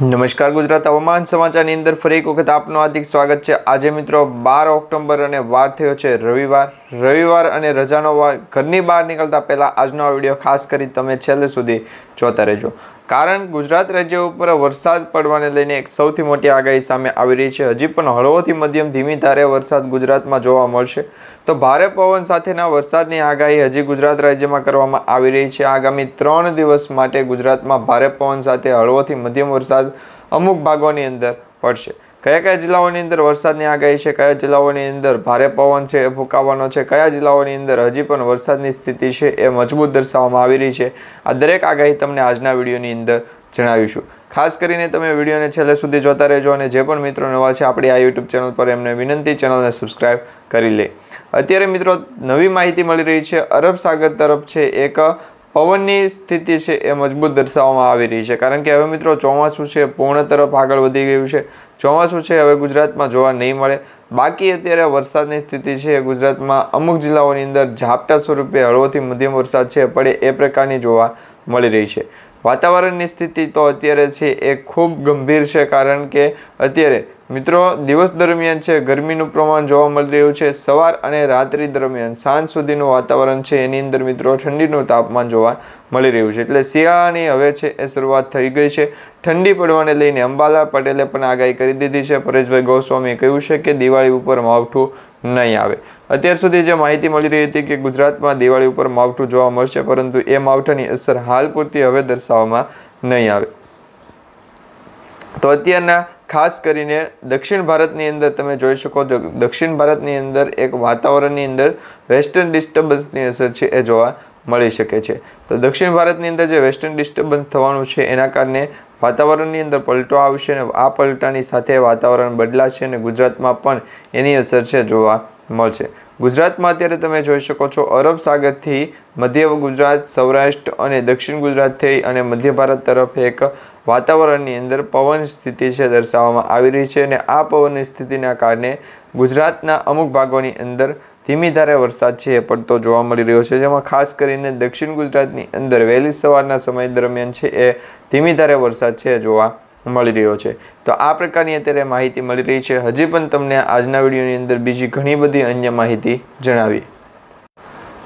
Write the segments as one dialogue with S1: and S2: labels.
S1: નમસ્કાર ગુજરાત હવામાન સમાચારની અંદર ફરી એક વખત આપનું હાર્દિક સ્વાગત છે. આજે મિત્રો બાર ઓક્ટોબર અને વાર થયો છે રવિવાર. રવિવાર અને રજાનો વાર ઘરની બહાર નીકળતા પહેલાં આજનો આ વીડિયો ખાસ કરી તમે છેલ્લે સુધી જોતા રહેજો. કારણ ગુજરાત રાજ્ય ઉપર વરસાદ પડવાને લઈને એક સૌથી મોટી આગાહી સામે આવી રહી છે. હજી પણ હળવોથી મધ્યમ ધીમી ધારે વરસાદ ગુજરાતમાં જોવા મળશે. તો ભારે પવન સાથેના વરસાદની આગાહી હજી ગુજરાત રાજ્યમાં કરવામાં આવી રહી છે. આગામી ત્રણ દિવસ માટે ગુજરાતમાં ભારે પવન સાથે હળવોથી મધ્યમ વરસાદ અમુક ભાગોની અંદર પડશે. કયા કયા જિલ્લાઓની અંદર વરસાદની આગાહી છે? કયા જિલ્લાઓની અંદર ભારે પવન છે એ ફૂંકાવાનો છે? કયા જિલ્લાઓની અંદર હજી પણ વરસાદની સ્થિતિ છે એ મજબૂત દર્શાવવામાં આવી રહી છે? આ દરેક આગાહી તમને આજના વિડીયોની અંદર જણાવીશું. ખાસ કરીને તમે વિડીયોને છેલ્લે સુધી જોતા રહેજો અને જે પણ મિત્રો નવા છે આપણી આ યુટ્યુબ ચેનલ પર એમને વિનંતી ચેનલને સબસ્ક્રાઈબ કરી લે. અત્યારે મિત્રો નવી માહિતી મળી રહી છે. અરબ સાગર તરફ છે એક પવનની સ્થિતિ છે એ મજબૂત દર્શાવવામાં આવી રહી છે. કારણ કે હવે મિત્રો ચોમાસું છે, પૂર્ણ તરફ આગળ વધી ગયું છે. ચોમાસું છે, હવે ગુજરાતમાં જોવા નહીં મળે. બાકી અત્યારે વરસાદની સ્થિતિ છે, ગુજરાતમાં અમુક જિલ્લાઓની અંદર ઝાપટા સ્વરૂપે હળવોથી મધ્યમ વરસાદ છે, પડે એ પ્રકારની જોવા મળી રહી છે. વાતાવરણની સ્થિતિ તો અત્યારે છે એ ખૂબ ગંભીર છે, કારણ કે અત્યારે મિત્રો, દિવસ દરમિયાન છે, ગરમીનું પ્રમાણ જોવા મળી રહ્યું છે. સવાર અને રાત્રિ દરમિયાન સાંજ સુધીનું વાતાવરણ છે, એની અંદર મિત્રો ઠંડીનું તાપમાન જોવા મળી રહ્યું છે. એટલે શિયાળાની હવે છે, એ શરૂઆત થઈ ગઈ છે. ઠંડી પડવાને લઈને અંબાલા પટેલે પણ આગાહી કરી દીધી છે. પરેશભાઈ ગોસ્વામીએ કહ્યું છે કે દિવાળી ઉપર માવઠું નહીં આવે. અત્યાર સુધી જે માહિતી મળી રહી હતી કે ગુજરાતમાં દિવાળી ઉપર માવઠું જોવા મળશે, પરંતુ એ માવઠાની અસર હાલ પૂરતી હવે દર્શાવવામાં નહીં આવે. તો અત્યારના ખાસ કરીને દક્ષિણ ભારતની અંદર તમે જોઈ શકો છો દક્ષિણ ભારતની અંદર એક વાતાવરણની અંદર વેસ્ટર્ન ડિસ્ટર્બન્સની અસર છે એ જોવા મળી શકે છે. તો દક્ષિણ ભારતની અંદર જે વેસ્ટર્ન ડિસ્ટર્બન્સ થવાનું છે એના કારણે વાતાવરણની અંદર પલટો આવશે અને આ પલટાની સાથે વાતાવરણ બદલાશે અને ગુજરાતમાં પણ એની અસર છે જોવા મળશે. ગુજરાતમાં અત્યારે તમે જોઈ શકો છો અરબ સાગરથી મધ્ય ગુજરાત, સૌરાષ્ટ્ર અને દક્ષિણ ગુજરાત થઈ અને મધ્ય ભારત તરફ એક વાતાવરણની અંદર પવન સ્થિતિ છે દર્શાવવામાં આવી રહી છે અને આ પવનની સ્થિતિના કારણે ગુજરાતના અમુક ભાગોની અંદર ધીમી ધારે વરસાદ છે એ પડતો જોવા મળી રહ્યો છે. જેમાં ખાસ કરીને દક્ષિણ ગુજરાતની અંદર વહેલી સવારના સમય દરમિયાન છે એ ધીમી ધારે વરસાદ છે જોવા મળી રહ્યો છે. તો આ પ્રકારની અત્યારે માહિતી મળી રહી છે. હજી પણ તમને આજના વિડીયોની અંદર બીજી ઘણી બધી અન્ય માહિતી જણાવી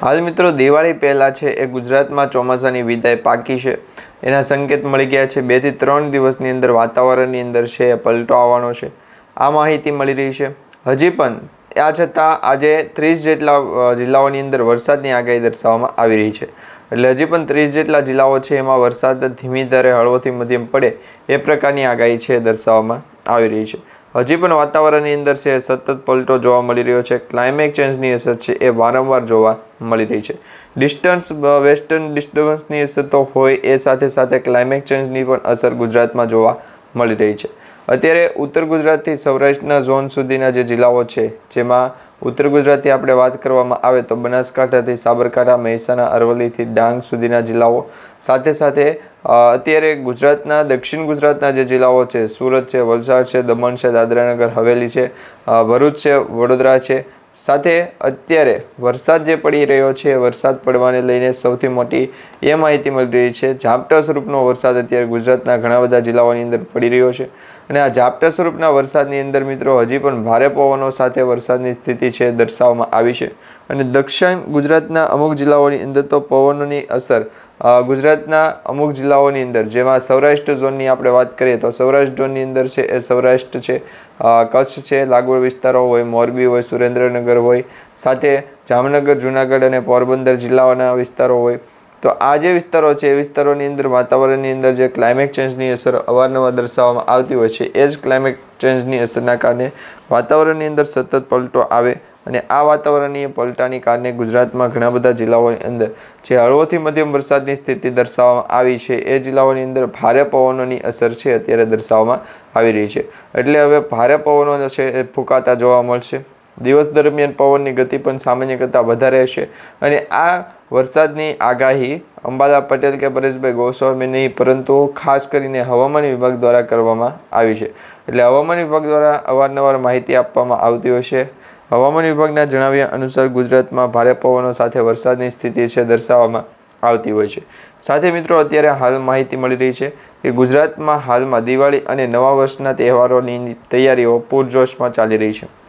S1: હાલ મિત્રો દિવાળી પહેલાં છે, એ ગુજરાતમાં ચોમાસાની વિદાય પાકી છે. એના સંકેત મળી ગયા છે બેથી ત્રણ દિવસની અંદર વાતાવરણની અંદર છે પલટો આવવાનો છે. આ માહિતી મળી રહી છે. હજી પણ, આ છતાં આજે ત્રીસ જેટલા જિલ્લાઓની અંદર વરસાદની આગાહી દર્શાવવામાં આવી રહી છે. એટલે હજી પણ ત્રીસ જેટલા જિલ્લાઓ છે, એમાં વરસાદ ધીમી ધારે હળવોથી મધ્યમ પડે, એ પ્રકારની આગાહી છે દર્શાવવામાં આવી રહી છે. હજી પણ વાતાવરણની અંદર છે, સતત પલટો જોવા મળી રહ્યો છે. ક્લાઇમેટ ચેન્જની અસર છે એ વારંવાર જોવા મળી રહી છે. ડિસ્ટન્સ વેસ્ટર્ન ડિસ્ટર્બન્સની અસર તો હોય એ સાથે સાથે ક્લાઇમેટ ચેન્જની પણ અસર ગુજરાતમાં જોવા મળી રહી છે. અત્યારે ઉત્તર ગુજરાતથી સૌરાષ્ટ્રના ઝોન સુધીના જે જિલ્લાઓ છે, જેમાં ઉત્તર ગુજરાતથી આપણે વાત કરવામાં આવે તો બનાસકાંઠાથી સાબરકાંઠા, મહેસાણા, અરવલ્લીથી ડાંગ સુધીના જિલ્લાઓ. સાથે સાથે અત્યારે ગુજરાતના, દક્ષિણ ગુજરાતના જે જિલ્લાઓ છે, સુરત છે, વલસાડ છે, દમણ છે, દાદરાનગર, હવેલી છે ભરૂચ છે, વડોદરા છે. સાથે અત્યારે વરસાદ જે પડી રહ્યો છે, વરસાદ પડવાને લઈને સૌથી મોટી એ માહિતી મળી રહી છે, ઝાપટા સ્વરૂપનો વરસાદ અત્યારે ગુજરાતના ઘણા બધા જિલ્લાઓની અંદર પડી રહ્યો છે. અને આ ઝાપટા સ્વરૂપના વરસાદની અંદર મિત્રો, હજી પણ ભારે પવનો સાથે વરસાદની સ્થિતિ છે દર્શાવવામાં આવી છે. અને દક્ષિણ ગુજરાતના અમુક જિલ્લાઓની અંદર તો પવનોની અસર ગુજરાતના અમુક જિલ્લાઓની અંદર, જેમાં સૌરાષ્ટ્ર ઝોનની આપણે વાત કરીએ તો સૌરાષ્ટ્ર ઝોનની અંદર છે, એ સૌરાષ્ટ્ર છે કચ્છ છે લાગુ વિસ્તારો હોય, મોરબી હોય, સુરેન્દ્રનગર હોય, સાથે જામનગર, જુનાગઢ અને પોરબંદર જિલ્લાઓના વિસ્તારો હોય. તો આ જે વિસ્તારો છે, એ વિસ્તારોની અંદર વાતાવરણની અંદર જે ક્લાઇમેટ ચેન્જની અસર અવારનવાર દર્શાવવામાં આવતી હોય છે, એ જ ક્લાઇમેટ ચેન્જની અસરના કારણે વાતાવરણની અંદર સતત પલટો આવે અને આ વાતાવરણીય પલટાની કારણે ગુજરાતમાં ઘણા બધા જિલ્લાઓની અંદર જે હળવોથી મધ્યમ વરસાદની સ્થિતિ દર્શાવવામાં આવી છે, એ જિલ્લાઓની અંદર ભારે પવનોની અસર છે અત્યારે દર્શાવવામાં આવી રહી છે. એટલે હવે ભારે પવનો છે એ ફૂંકાતા જોવા મળશે. દિવસ દરમિયાન પવનની ગતિ પણ સામાન્ય કરતાં વધારે હશે. અને આ વરસાદની આગાહી અંબાલા પટેલ કે પરેશભાઈ ગોસ્વામી નહીં પરંતુ ખાસ કરીને હવામાન વિભાગ દ્વારા કરવામાં આવી છે. એટલે હવામાન વિભાગ દ્વારા અવારનવાર માહિતી આપવામાં આવતી હોય છે. હવામાન વિભાગના જણાવ્યા અનુસાર ગુજરાતમાં ભારે પવનો સાથે વરસાદની સ્થિતિ છે દર્શાવવામાં આવતી હોય છે. સાથે મિત્રો, અત્યારે હાલ માહિતી મળી રહી છે કે ગુજરાતમાં હાલમાં દિવાળી અને નવા વર્ષના તહેવારોની તૈયારીઓ પૂરજોશમાં ચાલી રહી છે.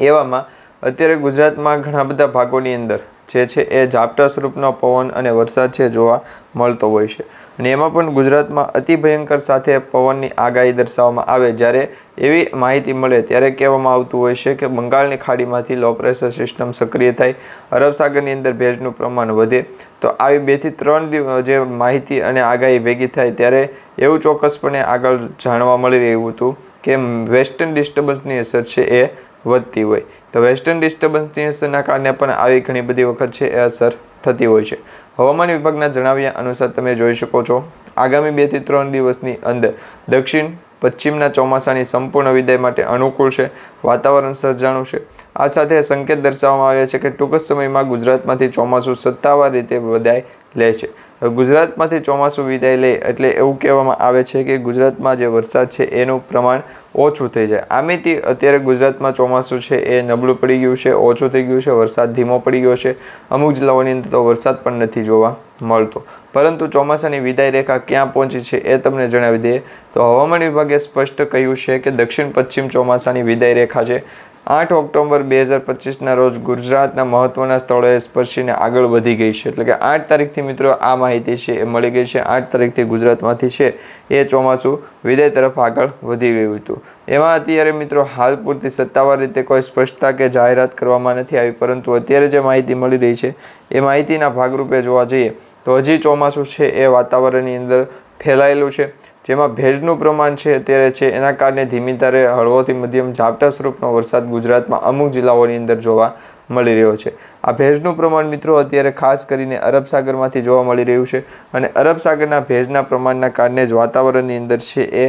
S1: એવામાં અત્યારે ગુજરાતમાં ઘણા બધા ભાગોની અંદર જે છે એ ઝાપટા સ્વરૂપનો પવન અને વરસાદ છે જોવા મળતો હોય છે. અને એમાં પણ ગુજરાતમાં અતિ ભયંકર સાથે પવનની આગાહી દર્શાવવામાં આવે. જ્યારે એવી માહિતી મળે ત્યારે કહેવામાં આવતું હોય છે કે બંગાળની ખાડીમાંથી લો પ્રેશર સિસ્ટમ સક્રિય થાય, અરબ સાગરની અંદર ભેજનું પ્રમાણ વધે, તો આવી બેથી ત્રણ જે માહિતી અને આગાહી ભેગી થાય ત્યારે એવું ચોક્કસપણે આગળ જાણવા મળી રહ્યું હતું કે વેસ્ટર્ન ડિસ્ટર્બન્સની અસર છે એ વધતી હોય. તો વેસ્ટર્ન ડિસ્ટર્બન્સની અસરના કારણે પણ આવી ઘણી બધી વખત છે એ અસર થતી હોય છે. હવામાન વિભાગના જણાવ્યા અનુસાર તમે જોઈ શકો છો, આગામી બેથી ત્રણ દિવસની અંદર દક્ષિણ, પશ્ચિમના ચોમાસાની સંપૂર્ણ વિદાય માટે અનુકૂળ છે, વાતાવરણ સર્જાણું છે. આ સાથે સંકેત દર્શાવવામાં આવ્યા છે કે ટૂંક સમયમાં ગુજરાતમાંથી ચોમાસું સત્તાવાર રીતે વધાય લે છે. ગુજરાતમાંથી ચોમાસું વિદાય લે એટલે એવું કહેવામાં આવે છે કે ગુજરાતમાં જે વરસાદ છે એનું પ્રમાણ ઓછું થઈ જાય. આમેથી અત્યારે ગુજરાતમાં ચોમાસું છે એ નબળું પડી ગયું છે, ઓછું થઈ ગયું છે, વરસાદ ધીમો પડી ગયો છે. અમુક જિલ્લાઓની અંદર તો વરસાદ પણ નથી જોવા મળતો. પરંતુ ચોમાસાની વિદાય રેખા ક્યાં પહોંચી છે એ તમને જણાવી દઈએ. તો હવામાન વિભાગે સ્પષ્ટ કહ્યું છે કે દક્ષિણ પશ્ચિમ ચોમાસાની વિદાય રેખા છે. આઠ ઓક્ટોબર બે હજાર પચીસના રોજ ગુજરાતના મહત્વના સ્થળોએ સ્પર્શીને આગળ વધી ગઈ છે. એટલે કે આઠ તારીખથી મિત્રો આ માહિતી છે, એ મળી ગઈ છે. આઠ તારીખથી ગુજરાતમાંથી છે, એ ચોમાસું વિદાય તરફ આગળ વધી ગયું હતું. એમાં અત્યારે મિત્રો હાલ પૂરતી સત્તાવાર રીતે કોઈ સ્પષ્ટતા કે જાહેરાત કરવામાં નથી આવી, પરંતુ અત્યારે જે માહિતી મળી રહી છે, એ માહિતીના ભાગરૂપે જોવા જઈએ તો હજી ચોમાસું છે એ વાતાવરણની અંદર ફેલાયેલું છે. જેમાં ભેજનું પ્રમાણ છે અત્યારે છે. એના કારણે ધીમી ધારે હળવોથી મધ્યમ ઝાપટા સ્વરૂપનો વરસાદ ગુજરાતમાં અમુક જિલ્લાઓની અંદર જોવા મળી રહ્યો છે. આ ભેજનું પ્રમાણ મિત્રો અત્યારે ખાસ કરીને અરબ સાગરમાંથી જોવા મળી રહ્યું છે અને અરબ સાગરના ભેજના પ્રમાણના કારણે જ વાતાવરણની અંદર છે એ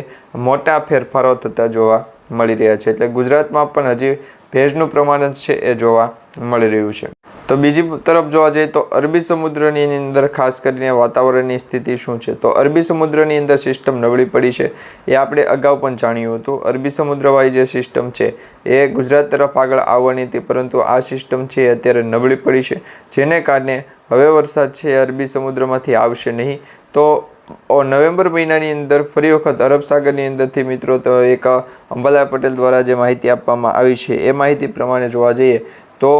S1: મોટા ફેરફારો થતા જોવા મળી રહ્યા છે. એટલે ગુજરાતમાં પણ હજી ભેજનું પ્રમાણ છે એ જોવા મળી રહ્યું છે. તો બીજી તરફ જોવા જઈએ તો અરબી સમુદ્રની અંદર ખાસ કરીને વાતાવરણની સ્થિતિ શું છે? તો અરબી સમુદ્રની અંદર સિસ્ટમ નબળી પડી છે. એ આપણે અગાઉ પણ જાણ્યું હતું. અરબી સમુદ્રવાળી જે સિસ્ટમ છે, એ ગુજરાત તરફ આગળ આવવાની હતી, પરંતુ આ સિસ્ટમ છે અત્યારે નબળી પડી છે. જેને કારણે હવે વરસાદ છે અરબી સમુદ્રમાંથી આવશે નહીં. તો નવેમ્બર મહિનાની અંદર ફરી વખત અરબ સાગરની અંદરથી મિત્રો તો એક અંબાલાલ પટેલ દ્વારા જે માહિતી આપવામાં આવી છે, એ માહિતી પ્રમાણે જોવા જઈએ તો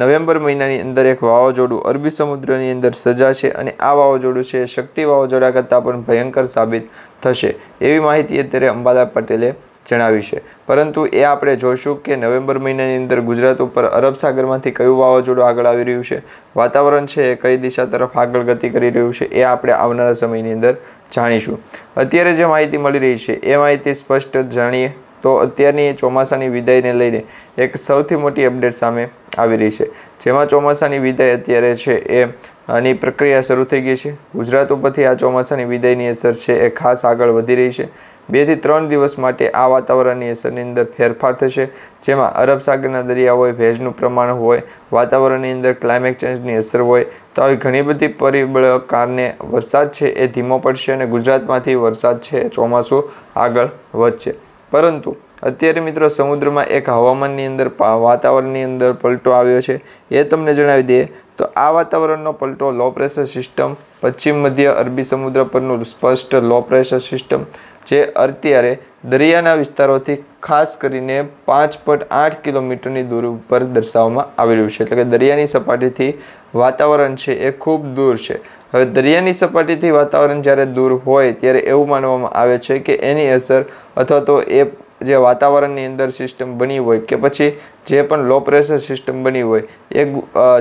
S1: નવેમ્બર મહિનાની અંદર એક વાવાઝોડું અરબી સમુદ્રની અંદર સજા છે અને આ વાવાઝોડું છે શક્તિ વાવાઝોડા કરતાં પણ ભયંકર સાબિત થશે એવી માહિતી અત્યારે અંબાલા પટેલે જણાવી છે. પરંતુ એ આપણે જોઈશું કે નવેમ્બર મહિનાની અંદર ગુજરાત ઉપર અરબ સાગરમાંથી કયું વાવાઝોડું આગળ આવી રહ્યું છે, વાતાવરણ છે એ કઈ દિશા તરફ આગળ ગતિ કરી રહ્યું છે એ આપણે આવનારા સમયની અંદર જાણીશું. અત્યારે જે માહિતી મળી રહી છે એ માહિતી સ્પષ્ટ જાણીએ તો અત્યારની ચોમાસાની વિદાયને લઈને એક સૌથી મોટી અપડેટ સામે આવી રહી છે. જેમાં ચોમાસાની વિદાય અત્યારે છે એ આની પ્રક્રિયા શરૂ થઈ ગઈ છે. ગુજરાત ઉપરથી આ ચોમાસાની વિદાયની અસર છે એ ખાસ આગળ વધી રહી છે. બેથી ત્રણ દિવસ માટે આ વાતાવરણની અસરની અંદર ફેરફાર થશે, જેમાં અરબ સાગરના દરિયા હોય ભેજનું પ્રમાણ હોય, વાતાવરણની અંદર ક્લાઇમેટ ચેન્જની અસર હોય, તો આવી ઘણી બધી પરિબળ કારણે વરસાદ છે એ ધીમો પડશે અને ગુજરાતમાંથી વરસાદ છે ચોમાસું આગળ વધશે. પરંતુ અત્યારે મિત્રો સમુદ્રમાં એક હવામાનની અંદર વાતાવરણની અંદર પલટો આવ્યો છે. એ તમને જણાવી દઈએ તો આ વાતાવરણનો પલટો લો પ્રેશર સિસ્ટમ પશ્ચિમ મધ્ય અરબી સમુદ્ર પરનું સ્પષ્ટ લો પ્રેશર સિસ્ટમ જે અત્યારે દરિયાના વિસ્તારોથી ખાસ કરીને પાંચ પોઈન્ટ આઠ કિલોમીટરની દૂર ઉપર દર્શાવવામાં આવેલું છે. એટલે કે દરિયાની સપાટીથી વાતાવરણ છે એ ખૂબ દૂર છે. હવે દરિયાની સપાટીથી વાતાવરણ જ્યારે દૂર હોય ત્યારે એવું માનવામાં આવે છે કે એની અસર અથવા તો એ જે વાતાવરણની અંદર સિસ્ટમ બની હોય કે પછી જે પણ લો પ્રેશર સિસ્ટમ બની હોય, એ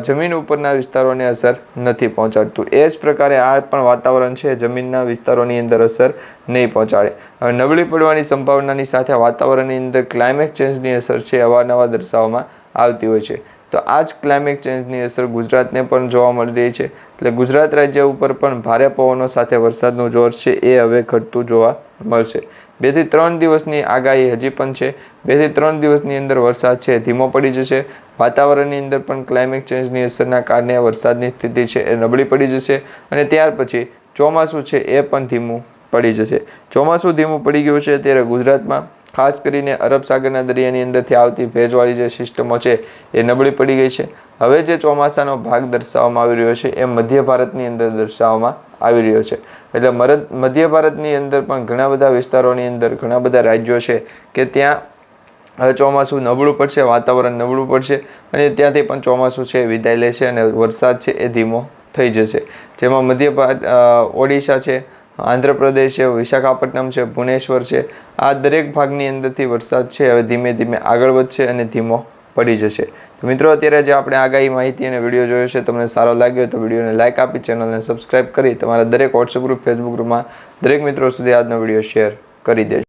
S1: જમીન ઉપરના વિસ્તારોને અસર નથી પહોંચાડતું. એ જ પ્રકારે આ પણ વાતાવરણ છે, જમીનના વિસ્તારોની અંદર અસર નહીં પહોંચાડે. હવે નબળી પડવાની સંભાવનાની સાથે વાતાવરણની અંદર ક્લાઇમેટ ચેન્જની અસર છે અવારનવાર દર્શાવવામાં આવતી હોય છે. તો આ જ ક્લાઇમેટ ચેન્જની અસર ગુજરાતને પણ જોવા મળી રહી છે. એટલે ગુજરાત રાજ્ય ઉપર પણ ભારે પવનો સાથે વરસાદનું જોર છે એ હવે ઘટતું જોવા મળશે. બેથી ત્રણ દિવસની આગાહી હજી પણ છે. બેથી ત્રણ દિવસની અંદર વરસાદ છે ધીમો પડી જશે. વાતાવરણની અંદર પણ ક્લાઇમેટ ચેન્જની અસરના કારણે વરસાદની સ્થિતિ છે એ નબળી પડી જશે અને ત્યાર પછી ચોમાસું છે એ પણ ધીમું પડી જશે. ચોમાસું ધીમું પડી ગયું છે ત્યારે ગુજરાતમાં ખાસ કરીને અરબ સાગરના દરિયાની અંદરથી આવતી ભેજવાળી જે સિસ્ટમો છે એ નબળી પડી ગઈ છે. હવે જે ચોમાસાનો ભાગ દર્શાવવામાં આવી રહ્યો છે એ મધ્ય ભારતની અંદર દર્શાવવામાં આવી રહ્યો છે. એટલે મરદ, મધ્ય ભારતની અંદર પણ ઘણા બધા વિસ્તારોની અંદર ઘણા બધા રાજ્યો છે કે ત્યાં ચોમાસું નબળું પડશે, વાતાવરણ નબળું પડશે અને ત્યાંથી પણ ચોમાસું છે, વિદાય લેશે અને વરસાદ છે એ ધીમો થઈ જશે. જેમાં મધ્ય ઓડિશા છે આંધ્રપ્રદેશ છે, વિશાખાપટ્ટનમ છે, ભુવનેશ્વર છે. આ દરેક ભાગની અંદરથી વરસાદ છે. હવે ધીમે ધીમે આગળ વધશે અને ધીમો પડી જશે. તો મિત્રો, અત્યારે જે આપણે આગાહી માહિતી અને વીડિયો જોયો છે, તમને સારો લાગ્યો તો વિડીયોને લાઇક આપી, ચેનલને સબસ્ક્રાઇબ કરી, તમારા દરેક વોટ્સઅપ ગ્રુપ ફેસબુક ગ્રુપમાં દરેક મિત્રો સુધી આજનો વીડિયો શેર કરી દેજો.